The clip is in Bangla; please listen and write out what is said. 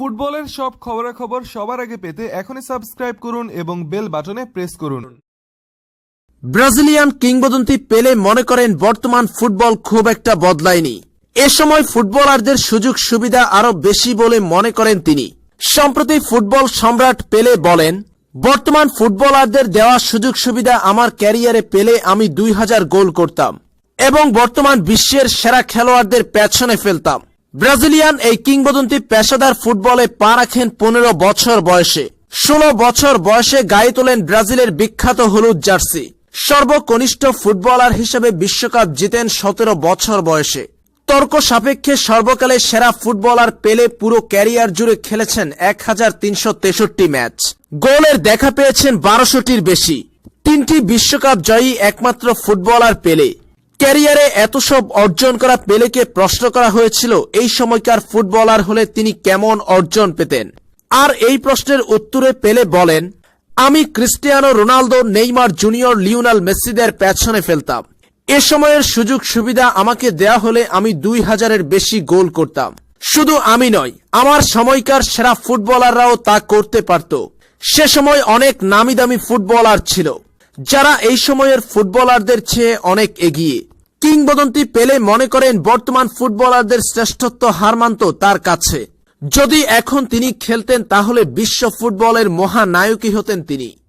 ফুটবলের সব খবরাখবর সবার আগে পেতে এখনই সাবস্ক্রাইব করুন এবং বেল বাটনে প্রেস করুন। ব্রাজিলিয়ান কিংবদন্তি পেলে মনে করেন বর্তমান ফুটবল খুব একটা বদলায়নি। এ সময় ফুটবলারদের সুযোগ সুবিধা আরও বেশি বলে মনে করেন তিনি। সম্প্রতি ফুটবল সম্রাট পেলে বলেন, বর্তমান ফুটবলারদের দেওয়া সুযোগ সুবিধা আমার ক্যারিয়ারে পেলে আমি দুই হাজার গোল করতাম এবং বর্তমান বিশ্বের সেরা খেলোয়াড়দের পেছনে ফেলতাম। ব্রাজিলিয়ান এই কিংবদন্তি পেশাদার ফুটবলে পা রাখেন পনেরো বছর বয়সে। ষোলো বছর বয়সে গায়ে তোলেন ব্রাজিলের বিখ্যাত হলুদ জার্সি। সর্বকনিষ্ঠ ফুটবলার হিসেবে বিশ্বকাপ জিতেন সতেরো বছর বয়সে। তর্ক সাপেক্ষে সর্বকালে সেরা ফুটবলার পেলে পুরো ক্যারিয়ার জুড়ে খেলেছেন এক হাজার তিনশো তেষট্টি ম্যাচ। গোলের দেখা পেয়েছেন বারোশোটির বেশি। তিনটি বিশ্বকাপ জয়ী একমাত্র ফুটবলার পেলে। ক্যারিয়ারে এত সব অর্জন করা পেলেকে প্রশ্ন করা হয়েছিল, এই সময়কার ফুটবলার হলে তিনি কেমন অর্জন পেতেন? আর এই প্রশ্নের উত্তরে পেলে বলেন, আমি Cristiano Ronaldo, Neymar Junior, Lionel মেসিদের পেছনে ফেলতাম। এ সময়ের সুযোগ সুবিধা আমাকে দেয়া হলে আমি দুই হাজারের বেশি গোল করতাম। শুধু আমি নয়, আমার সময়কার সেরা ফুটবলাররাও তা করতে পারত। সে সময় অনেক নামি দামি ফুটবলার ছিল, যারা এই সময়ের ফুটবলারদের চেয়ে অনেক এগিয়ে। কিংবদন্তি পেলে মনে করেন বর্তমান ফুটবলারদের শ্রেষ্ঠত্ব হার মানত তার কাছে। যদি এখন তিনি খেলতেন, তাহলে বিশ্ব ফুটবলের মহানায়কই হতেন তিনি।